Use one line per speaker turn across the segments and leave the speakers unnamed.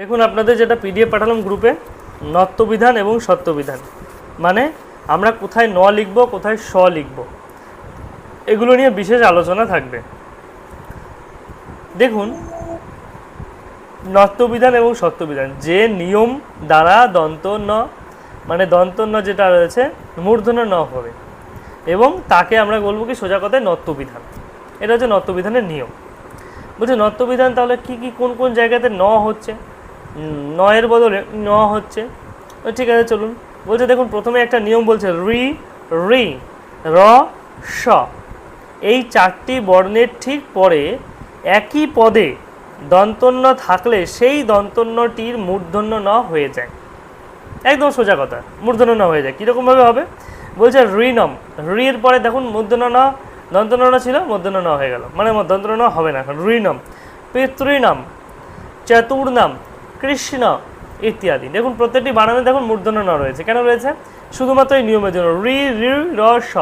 দেখুন, আপনাদের যেটা পিডিএফ পাঠালাম গ্রুপে নত্যবিধান এবং সত্যবিধান। মানে আমরা কোথায় ন লিখব, কোথায় স লিখব। এগুলো নিয়ে বিশেষ আলোচনা থাকবে। দেখুন নত্যবিধান এবং সত্যবিধান, যে নিয়ম দ্বারা দন্ত ন মানে দন্ত ন যেটা রয়েছে, মূর্ধন্য ন হবে। এবং তাকে আমরা বলব কি, সোজা কথায় নত্যবিধান এটা হচ্ছে নত্যবিধানের নিয়ম। বলছে নত্যবিধান তাহলে কি কি, কোন কোন জায়গাতে ন হচ্ছে? নয়ের বদলে ন হচ্ছে। ঠিক আছে, চলুন। বলছে, দেখুন, প্রথমে একটা নিয়ম বলছে, রি রি, র, স। এই চারটি বর্ণের ঠিক পরে একই পদে দন্তন্য থাকলে সেই দন্তন্যটির মূর্ধন্য ন হয়ে যায়। একদম সোজা কথা, মূর্ধন্য ন হয়ে যায়। কীরকমভাবে হবে? বলছে, ঋণম। রির পরে দেখুন, মূর্ধন্য ন, দন্তন্য ন ছিল, মূর্ধন্য ন হয়ে গেল। মানে দন্তন্য ন হবে না এখন। ঋণম। পিতৃণম চতুর্নাম। কৃষ্ণ ইত্যাদি। দেখুন, প্রত্যেকটি বানানে দেখুন মূর্ধন্য ন রয়েছে। কেন রয়েছে? শুধুমাত্র এই নিয়মের জন্য। রি রি, র, স।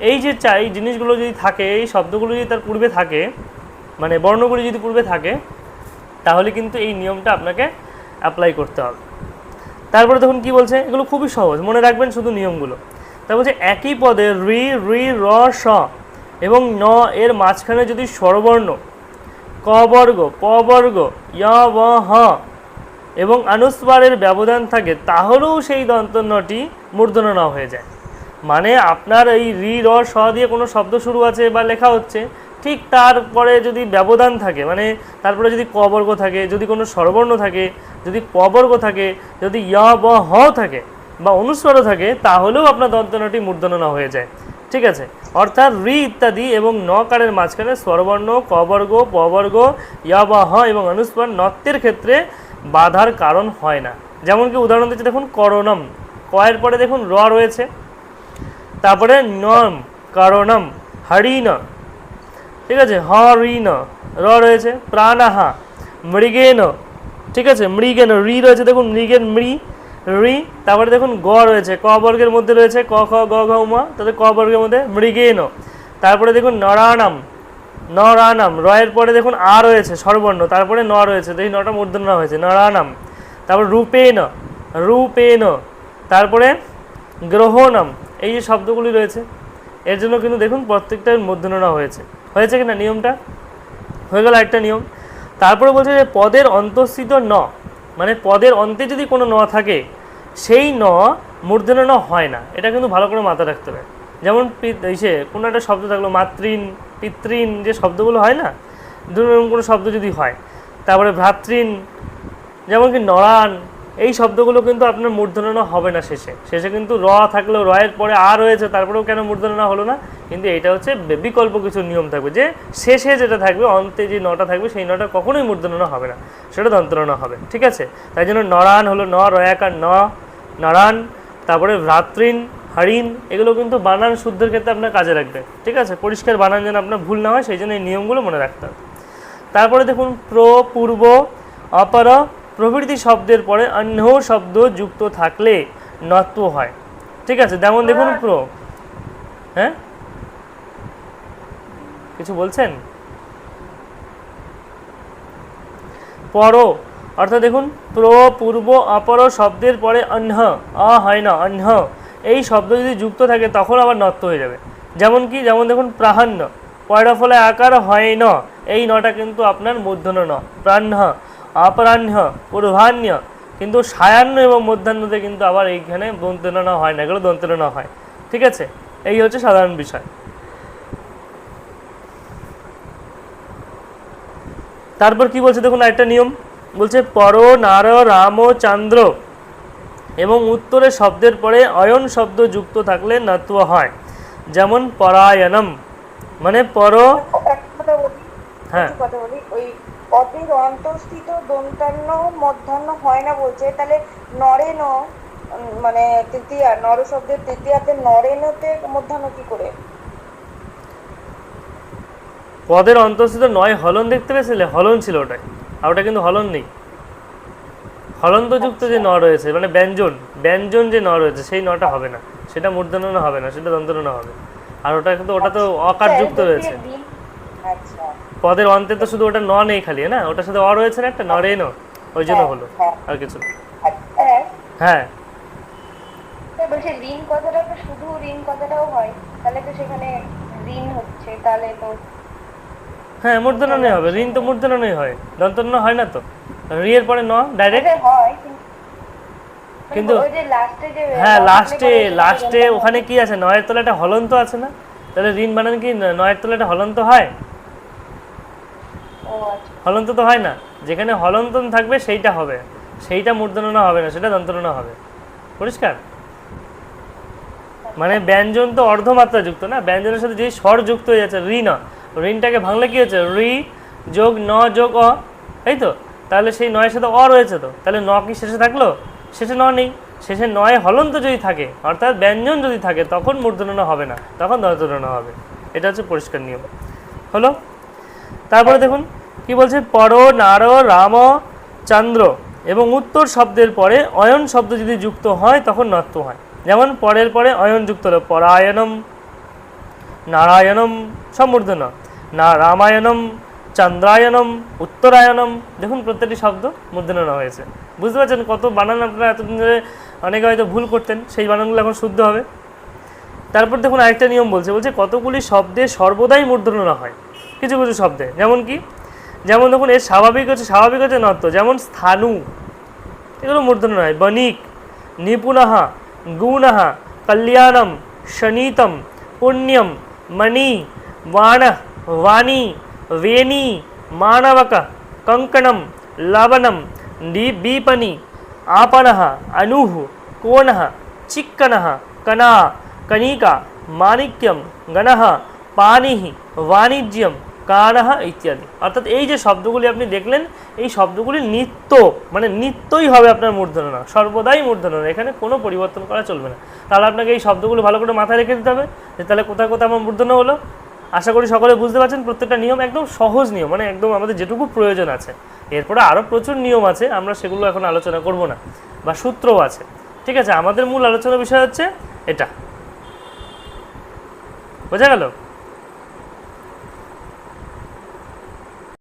এই যে চাই জিনিসগুলো যদি থাকে, এই শব্দগুলো যদি তার পূর্বে থাকে মানে বর্ণগুলি যদি পূর্বে থাকে, তাহলে কিন্তু এই নিয়মটা আপনাকে অ্যাপ্লাই করতে হবে। তারপরে দেখুন কি বলছে? এগুলো খুবই সহজ। মনে রাখবেন শুধু নিয়মগুলো। তারপর বলছে, একই পদে রি রি, র, স এবং ন এর মাঝখানে যদি স্বরবর্ণ বর্গ প বর্গ ব হ এবং আনুস্বারের ব্যবধান থাকে, তাহলেও সেই দন্তন্যটি মূর্ধন্য ন হয়ে যায়। মানে আপনার এই রি, র, স দিয়ে কোনো শব্দ শুরু আছে বা লেখা হচ্ছে, ঠিক তারপরে যদি ব্যবধান থাকে মানে তারপরে যদি কবর্গ থাকে, যদি কোনো স্বরবর্ণ থাকে, যদি প বর্গ থাকে, যদি য় ব হ থাকে বা অনুস্বরও থাকে, তাহলেও আপনার দন্তনটি মূর্ধন্য হয়ে যায়। ঠিক আছে? অর্থাৎ রি ইত্যাদি এবং নকারের মাঝখানে স্বরবর্ণ, কবর্গ বর্গ প বর্গ ইয়া বা হ এবং অনুস্বর নত্যের ক্ষেত্রে বাধার কারণ হয় না। যেমন কি উদাহরণ দিচ্ছে, দেখুন করণম। কয়ের পরে দেখুন র রয়েছে। তারপরে নম, করণম, হরিণ। ঠিক আছে? হরিণ র রয়েছে, প্রাণাহা, মৃগেন। ঠিক আছে? মৃগেন, রি রয়েছে, দেখুন মৃগেন, মৃ। রি, তারপরে দেখুন গ রয়েছে, ক বর্গের মধ্যে রয়েছে ক, খ, গ, ঘ, উমা তাদের ক বর্গের মধ্যে মৃগেন। তারপরে দেখুন নরানাম নরানাম রয়ের পরে দেখুন আ রয়েছে সর্বর্ণ তারপরে ন রয়েছে, দেখি নটা মূর্ধন্য হয়েছে, নরানাম, তারপর রূপেন রূপেন, তারপরে গ্রহণম, এই যে শব্দগুলি রয়েছে, এর জন্য কিন্তু দেখুন প্রত্যেকটার মূর্ধন্য হয়েছে। হয়েছে কিনা নিয়মটা? হয়ে গেল একটা নিয়ম। তারপরে বলছে যে পদের অন্তঃস্থিত ন মানে পদের অন্তে যদি কোনো ন থাকে সেই ন মূর্ধন্য ন হয় না। এটা কিন্তু ভালো করে মাথা রাখতে হবে। যেমন ইসে কোনো একটা শব্দ থাকল মাতৃণ পিতৃণ যে শব্দগুলো হয় না, ধরুন কোনো শব্দ যদি হয়, তারপরে ভ্রাতৃণ যেমন কি নরান, এই শব্দগুলো কিন্তু আপনার মূর্ধন্য হবে না শেষে। শেষে কিন্তু র থাকলেও রয়ের পরে আর রয়েছে, তারপরেও কেন মূর্ধন্য হলো না? কিন্তু এটা হচ্ছে বিকল্প কিছু নিয়ম থাকবে যে শেষে যেটা থাকবে, অন্তে যে নটা থাকবে, সেই নটা কখনোই মূর্ধন্য হবে না। সেটা দন্তন্য হবে, ঠিক আছে? তাই জন্য নরান হলো ন, রয়াকার ন নরান তারপরে ভ্রাতৃণ, হরিণ, এগুলো কিন্তু বানান শুদ্ধের ক্ষেত্রে আপনার কাজে লাগবে। ঠিক আছে? পরিষ্কার বানান যেন আপনার ভুল না হয়, সেই জন্য এই নিয়মগুলো মনে রাখতে হবে। তারপরে দেখুন, প্র, পূর্ব, অপর, প্রভৃতি শব্দের পরে অন্য শব্দ যুক্ত থাকলে নত্ব হয়। ঠিক আছে? যেমন দেখুন, প্র। হ্যাঁ? কিছু বলছেন? পর অর্থাৎ দেখুন, প্র, পূর্ব, অপর শব্দের পরে অন্য অ হয় না অন্য এই শব্দ যদি যুক্ত থাকে, তখন আবার নত্ব হয়ে যাবে। যেমন কি, যেমন দেখুন প্রাহান্য পয়ডা ফলে আকার হয় ন এই নটা কিন্তু আপনার মূর্ধন্য ন। প্রাহ্ন, অপরাহ্ন পূর্বাহ্ন কিন্তু সায়াহ্ন এবং মধ্যাহ্নতে কিন্তু আবার এইখানে দন্তনা হয় না, এগুলো দন্তনা হয়। ঠিক আছে? এই হচ্ছে সাধারণ বিষয়। তারপর কি বলছে দেখুন একটা নিয়ম। বলছে, পর নার রাম চান্দ্র। এবং উত্তরে শব্দের পরে অয়ন শব্দ যুক্ত থাকলে নত্ব হয়। যেমন পরায়ণম। মানে পর হ্যাঁ।
মধ্যাহ্ন হয় না বলছে, তাহলে নরেন মানে তৃতীয়া শব্দের তৃতীয়াতে নরেনতে মধ্যাহ্ন কি করে?
পদের অন্তঃস্থিত নয়, হলন দেখতে পেয়েছিলে? হলন ছিল ওটাই আর ওটা কিন্তু হলন নেই। হলন্তযুক্ত যে ন রয়েছে মানে ব্যঞ্জন ব্যঞ্জন যে ন রয়েছে সেই নটা হবে না। সেটা মূর্ধন্য হবে না সেটা দন্তন্য হবে। আর ওটা কিন্তু ওটা তো অকারযুক্ত রয়েছে।
আচ্ছা।
পদের অন্তে তো শুধু ওটা ন নেই খালি না? ওটার সাথে অ রয়েছে না একটা নরে ন। ওই জন্য
হ্যাঁ,
হলো
হ্যাঁ।
আর কিছু।
হ্যাঁ।
হ্যাঁ
বলছি ঋণ কথাটা শুধু ঋণ কথাটাও হয়। তাহলে তো সেখানে ঋণ হচ্ছে তাহলে তো
হ্যাঁ মূর্ধন্যই হবে। ঋণ তো হয়। দন্তন্য হয় না তো? রি এর পরে ন ডাইরেক্ট
কিন্তু
হ্যাঁ লাস্টে লাস্টে ওখানে কি আছে? নয়ের একটা হলন্ত আছে না? তাহলে ঋণ বানান কি? নয়ের একটা হলন্ত হয়?
আচ্ছা।
হলন্ত তো হয় না। যেখানে হলন্তন থাকবে সেইটা হবে। সেইটা মূর্ধন্য হবে না সেটা দন্তন্য হবে। পরিষ্কার? মানে ব্যঞ্জন তো অর্ধমাত্রা যুক্ত না? ব্যঞ্জনের সাথে যে স্বর যুক্ত হয়ে যাচ্ছে ঋ না ঋণটাকে ভাঙলে কি হচ্ছে রি যোগ ন যোগ অ তাই তো? তাহলে সেই নয়ের সাথে অ রয়েছে তো? তাহলে ন কি শেষে থাকল? শেষে ন নেই। শেষে নয় হলন্ত যদি থাকে, অর্থাৎ ব্যঞ্জন যদি থাকে, তখন মূর্ধন্য হবে না, তখন দন্তন্য হবে। এটা হচ্ছে পরিষ্কার নিয়ম। হলো? তারপরে দেখুন, কি বলছে? পর, নার, রাম, চন্দ্র এবং উত্তর শব্দের পরে অয়ন শব্দ যদি যুক্ত হয়, তখন নত্ব হয়। যেমন পরের পরে অয়ন যুক্ত হলো পরায়ণম, নারায়ণম সমূর্ধন না রামায়ণম, চন্দ্রায়ণম, উত্তরায়ণম। দেখুন প্রত্যেকটি শব্দ মূর্ধন্য হয়েছে। বুঝতে পারছেন কত বানান আপনারা এতদিন ধরে অনেকে হয়তো ভুল করতেন, সেই বানানগুলো এখন শুদ্ধ হবে। তারপর দেখুন আরেকটা নিয়ম বলছে বলছে কতগুলি শব্দে সর্বদাই মূর্ধন্য হয়। কিছু কিছু শব্দে, যেমন কি? যেমন দেখুন, এর স্বাভাবিক হচ্ছে স্বাভাবিক হচ্ছে নত্ব, যেমন স্থানু। এগুলো মূর্ধন্য নয় বণিক নিপুণः গুণः কল্যাণম, শনীতম, পুণ্যম, মণি, বাণ। వాణి వేణి మానవక కంకణం లవణం బీపని ఆపణ అను కోణ చిక్కన కణా కణిక মাণিক্যম గణ পানিহি বাণিজ্যম কানহ ইত্যাদি অর্থাৎ এই যে শব্দগুলি আপনি দেখলেন, এই শব্দগুলি নিত্য মানে নিত্যই হবে আপনার মূর্ধনা সর্বদাই মূর্ধনা এখানে কোনো পরিবর্তন করা চলবে না। তাহলে আপনাকে এই শব্দগুলো ভালো করে মাথায় রেখে দিতে হবে, যে তাহলে কোথায় কোথায় আমার মূর্ধনা হলো? আশা করি সকলে বুঝতে পারছেন, প্রত্যেকটা নিয়ম একদম সহজ নিয়ম মানে একদম আমাদের যেটুকু প্রয়োজন আছে। এরপরে আরও প্রচুর নিয়ম আছে, আমরা সেগুলো এখন আলোচনা করব না, বা সূত্রও আছে। ঠিক আছে, আমাদের মূল আলোচনা বিষয় হচ্ছে এটা। বোঝা গেল?